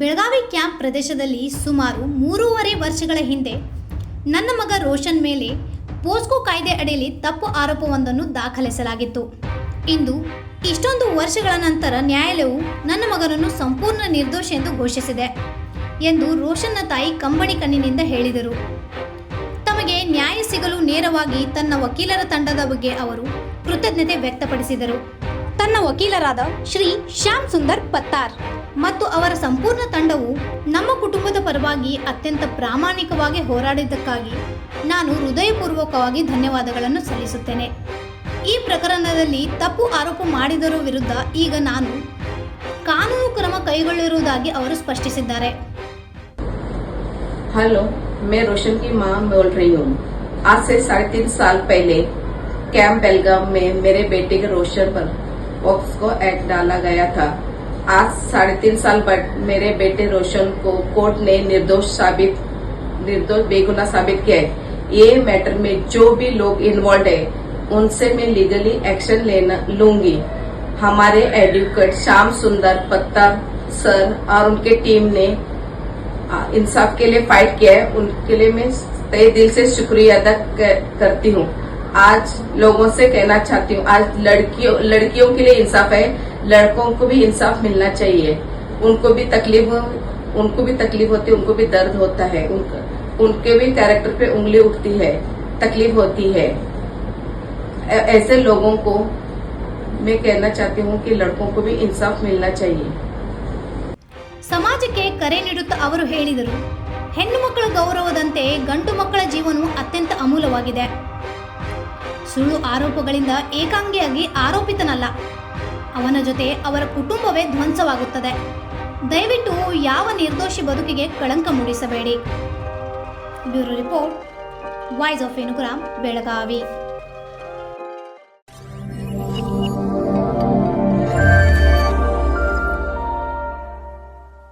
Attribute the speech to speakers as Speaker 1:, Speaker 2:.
Speaker 1: Belagavi camp ಪ್ರದೇಶದಲ್ಲಿ ಸುಮಾರು ಮೂರುವರೆ ವರ್ಷಗಳ ಹಿಂದೆ ನನ್ನ ಮಗ ರೋಷನ್ ಮೇಲೆ ಪೋಸ್ಕೋ ಕಾಯ್ದೆ ಅಡಿಯಲ್ಲಿ ತಪ್ಪು ಆರೋಪವೊಂದನ್ನು ದಾಖಲಿಸಲಾಗಿತ್ತು. ಇಂದು ಇಷ್ಟೊಂದು ವರ್ಷಗಳ ನಂತರ ನ್ಯಾಯಾಲಯವು ನನ್ನ ಮಗನನ್ನು ಸಂಪೂರ್ಣ ನಿರ್ದೋಷ ಎಂದು ಘೋಷಿಸಿದೆ ಎಂದು ರೋಷನ್ನ ತಾಯಿ ಕಂಬಳಿ ಕಣ್ಣಿನಿಂದ ಹೇಳಿದರು. ತಮಗೆ ನ್ಯಾಯ ಸಿಗಲು ನೇರವಾಗಿ ತನ್ನ ವಕೀಲರ ತಂಡದ ಬಗ್ಗೆ ಅವರು ಕೃತಜ್ಞತೆ ವ್ಯಕ್ತಪಡಿಸಿದರು. ತನ್ನ ವಕೀಲರಾದ ಶ್ರೀ ಶ್ಯಾಮ್ ಸುಂದರ್ ಪತ್ತಾರ್. ಮತ್ತು ಅವರ ಸಂಪೂರ್ಣ ತಂಡವು ನಮ್ಮ ಕುಟುಂಬದ ಪರವಾಗಿ ಅತ್ಯಂತ ಪ್ರಾಮಾಣಿಕವಾಗಿ ಹೋರಾಡಿದ್ದಕ್ಕಾಗಿ ನಾನು ಹೃದಯಪೂರ್ವಕವಾಗಿ ಧನ್ಯವಾದಗಳನ್ನು ಸಲ್ಲಿಸುತ್ತೇನೆ ಈ ಪ್ರಕರಣದಲ್ಲಿ ತಪ್ಪು ಆರೋಪ ಮಾಡಿದರ ವಿರುದ್ಧ ಈಗ ನಾನು ಕಾನೂನು ಕ್ರಮ ಕೈಗೊಳ್ಳಿರುವುದಾಗಿ ಅವರು ಸ್ಪಷ್ಟಿಸಿದ್ದಾರೆ
Speaker 2: हेलो मैं रोशन की मां बोल रही हूँ आज से साढ़े तीन साल पहले कैंप बेलगाम में मेरे बेटे के रोशन पर पॉक्सको एक्ट डाला गया था आज साढ़े तीन साल बाद मेरे बेटे रोशन को कोर्ट ने निर्दोष साबित, निर्दोष बेगुना साबित किया है। ये मैटर में जो भी लोग इन्वॉल्व है, उनसे मैं लीगली एक्शन लेना लूँगी। हमारे एडवोकेट श्याम सुंदर पत्ता सर और उनके टीम ने इंसाफ के लिए फाइट किया है। उनके लिए मैं तय दिल से शुक्रिया अदा करती हूँ। आज लोगों से कहना चाहती हूँ, आज लड़कियों लड़कियों के लिए इंसाफ है। लड़कों को भी इंसाफ मिलना चाहिए उनको भी तकलीफ उनको भी तकलीफ होती है उनको भी दर्द होता है उनका उनके भी कैरेक्टर पे उंगली उठती है तकलीफ होती है ऐ- ऐसे लोगों को मैं कहना चाहती हूँ कि लड़कों को भी इंसाफ मिलना चाहिए
Speaker 1: ಸಮಾಜಕ್ಕೆ ಕರೆ ನೀಡುತ್ತಾ ಅವರು ಹೇಳಿದರು ಹೆಣ್ಣು ಮಕ್ಕಳ ಗೌರವದಂತೆ ಗಂಡು ಮಕ್ಕಳ ಜೀವನವು ಅತ್ಯಂತ ಅಮೂಲ್ಯವಾಗಿದೆ ಸುಳ್ಳು ಆರೋಪಗಳಿಂದ ಏಕಾಂಗಿಯಾಗಿ ಆರೋಪಿತನಲ್ಲ ಅವನ ಜೊತೆ ಅವರ ಕುಟುಂಬವೇ ಧ್ವಂಸವಾಗುತ್ತದೆ. ದಯವಿಟ್ಟು ಯಾವ ನಿರ್ದೋಷಿ ಬದುಕಿಗೆ ಕಳಂಕ ಮೂಡಿಸಬೇಡಿ. ಬ್ಯೂರೋ ರಿಪೋರ್ಟ್ ವಾಯ್ಸ್ ಆಫ್ ಏನುಗ್ರಾಮ್ ಬೆಳಗಾವಿ